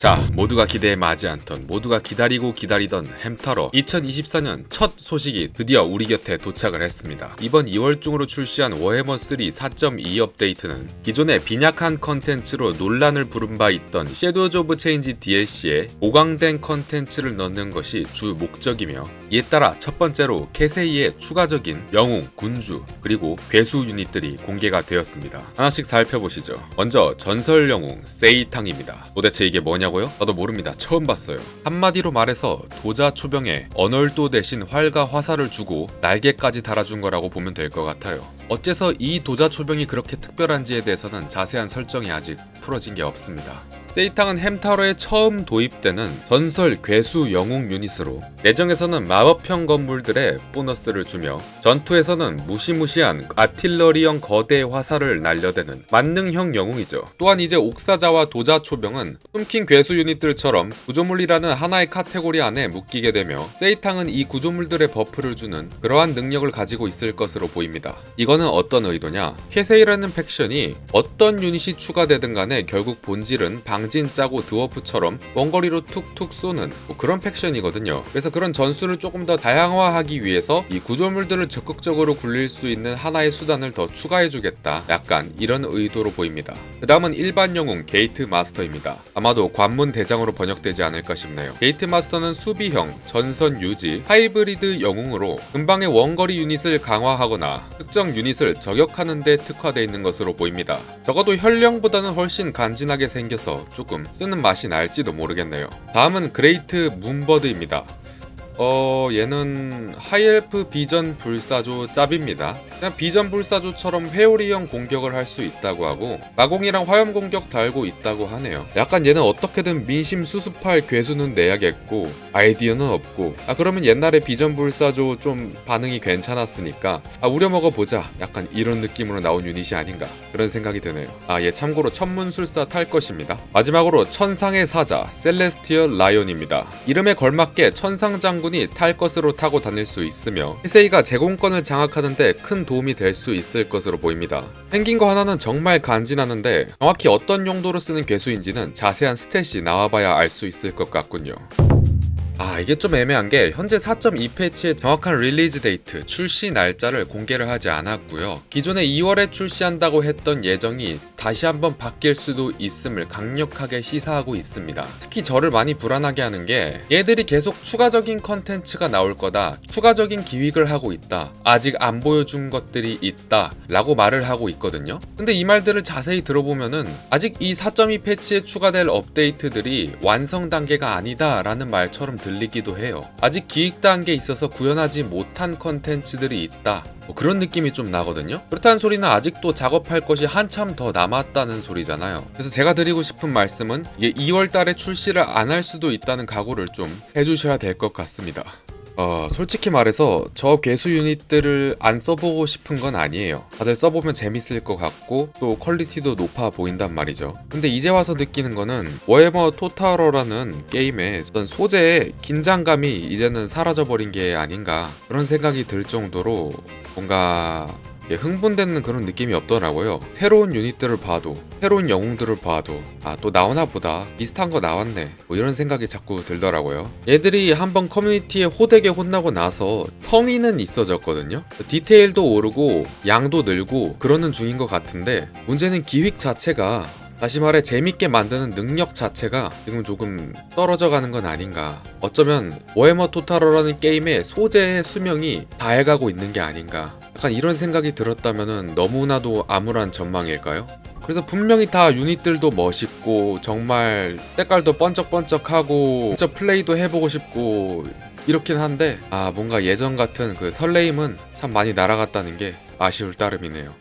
자, 모두가 기대에 맞지 않던 모두가 기다리고 기다리던 햄타러 2024년 첫 소식이 드디어 우리 곁에 도착을 했습니다. 이번 2월 중으로 출시한 워해머 3 4.2 업데이트는 기존의 빈약한 컨텐츠로 논란을 부른 바 있던 섀도우즈 오브 체인지 DLC에 보강된 컨텐츠를 넣는 것이 주 목적이며 이에 따라 첫 번째로 캐세이의 추가적인 영웅, 군주, 그리고 괴수 유닛들이 공개가 되었습니다. 하나씩 살펴보시죠. 먼저 전설 영웅 세이탕입니다. 도대체 이게 뭐냐 고요? 나도 모릅니다. 처음 봤어요. 한마디로 말해서 도자 초병에 언얼도 대신 활과 화살을 주고 날개까지 달아준 거라고 보면 될 것 같아요. 어째서 이 도자 초병이 그렇게 특별한지에 대해서는 자세한 설정이 아직 풀어진 게 없습니다. 세이탕은 햄타로에 처음 도입되는 전설 괴수 영웅 유닛으로 내정에서는 마법형 건물들의 보너스를 주며 전투에서는 무시무시한 아틸러리형 거대 화살을 날려대는 만능형 영웅이죠. 또한 이제 옥사자와 도자 초병은 숨긴 괴수 유닛들처럼 구조물이라는 하나의 카테고리 안에 묶이게 되며 세이탕은 이 구조물들의 버프를 주는 그러한 능력을 가지고 있을 것으로 보입니다. 이 거는 어떤 의도냐? 캐세이라는 팩션이 어떤 유닛이 추가되든 간에 결국 본질은 방진 짜고 드워프처럼 원거리로 툭툭 쏘는 뭐 그런 팩션이거든요. 그래서 그런 전술을 조금 더 다양화하기 위해서 이 구조물들을 적극적으로 굴릴 수 있는 하나의 수단을 더 추가해주겠다. 약간 이런 의도로 보입니다. 그 다음은 일반 영웅 게이트 마스터입니다. 아마도 관문 대장으로 번역되지 않을까 싶네요. 게이트 마스터는 수비형, 전선 유지, 하이브리드 영웅으로 금방의 원거리 유닛을 강화하거나 특정 유닛 을 저격하는 데 특화되어 있는 것으로 보입니다. 적어도 혈령보다는 훨씬 간지나게 생겨서 조금 쓰는 맛이 날지도 모르겠네요. 다음은 그레이트 문버드입니다. 어 얘는 하이엘프 비전 불사조 짭입니다. 그냥 비전 불사조처럼 회오리형 공격을 할 수 있다고 하고 마공이랑 화염 공격 달고 있다고 하네요. 약간 얘는 어떻게든 민심 수습할 괴수는 내야겠고 아이디어는 없고 아 그러면 옛날에 비전 불사조 좀 반응이 괜찮았으니까 아 우려먹어 보자 약간 이런 느낌으로 나온 유닛이 아닌가 그런 생각이 드네요. 아 얘 참고로 천문술사 탈 것입니다. 마지막으로 천상의 사자 셀레스티얼 라이온입니다. 이름에 걸맞게 천상 장 군이 탈 것으로 타고 다닐 수 있으며 헤세이가 제공권을 장악하는데 큰 도움이 될 수 있을 것으로 보입니다. 거 하나는 정말 간지나는데 정확히 어떤 용도로 쓰는 괴수인지는 자세한 스탯이 나와봐야 알 수 있을 것 같군요. 아 이게 좀 애매한 게 현재 4.2 패치의 정확한 릴리즈 데이트 출시 날짜를 공개를 하지 않았고요. 기존에 2월에 출시한다고 했던 예정이 다시 한번 바뀔 수도 있음을 강력하게 시사하고 있습니다. 특히 저를 많이 불안하게 하는 게 얘들이 계속 추가적인 컨텐츠가 나올 거다 추가적인 기획을 하고 있다 아직 안 보여준 것들이 있다 라고 말을 하고 있거든요. 근데 이 말들을 자세히 들어보면은 아직 이 4.2 패치에 추가될 업데이트들이 완성 단계가 아니다 라는 말처럼 들리기도 해요. 아직 기획 단계에 있어서 구현하지 못한 컨텐츠들이 있다. 뭐 그런 느낌이 좀 나거든요. 그렇다는 소리는 아직도 작업할 것이 한참 더 남았다는 소리잖아요. 그래서 제가 드리고 싶은 말씀은 이게 2월 달에 출시를 안 할 수도 있다는 각오를 좀 해주셔야 될 것 같습니다. 어, 솔직히 말해서 저 괴수 유닛들을 안 써보고 싶은 건 아니에요. 다들 써보면 재밌을 것 같고 또 퀄리티도 높아 보인단 말이죠. 근데 이제 와서 느끼는 거는 워해머 토탈러라는 게임의 어떤 소재의 긴장감이 이제는 사라져버린 게 아닌가 그런 생각이 들 정도로 뭔가 예, 흥분되는 그런 느낌이 없더라고요. 새로운 유닛들을 봐도, 새로운 영웅들을 봐도, 아, 또 나오나 보다. 비슷한 거 나왔네. 뭐 이런 생각이 자꾸 들더라고요. 얘들이 한번 커뮤니티에 호되게 혼나고 나서 성의는 있어졌거든요. 디테일도 오르고, 양도 늘고, 그러는 중인 것 같은데, 문제는 기획 자체가 다시 말해 재밌게 만드는 능력 자체가 지금 조금 떨어져 가는 건 아닌가. 어쩌면 워해머 토탈러라는 게임의 소재의 수명이 다해가고 있는 게 아닌가. 약간 이런 생각이 들었다면 너무나도 암울한 전망일까요? 그래서 분명히 다 유닛들도 멋있고 정말 색깔도 번쩍번쩍하고 진짜 플레이도 해보고 싶고 이렇긴 한데 아 뭔가 예전 같은 그 설레임은 참 많이 날아갔다는 게 아쉬울 따름이네요.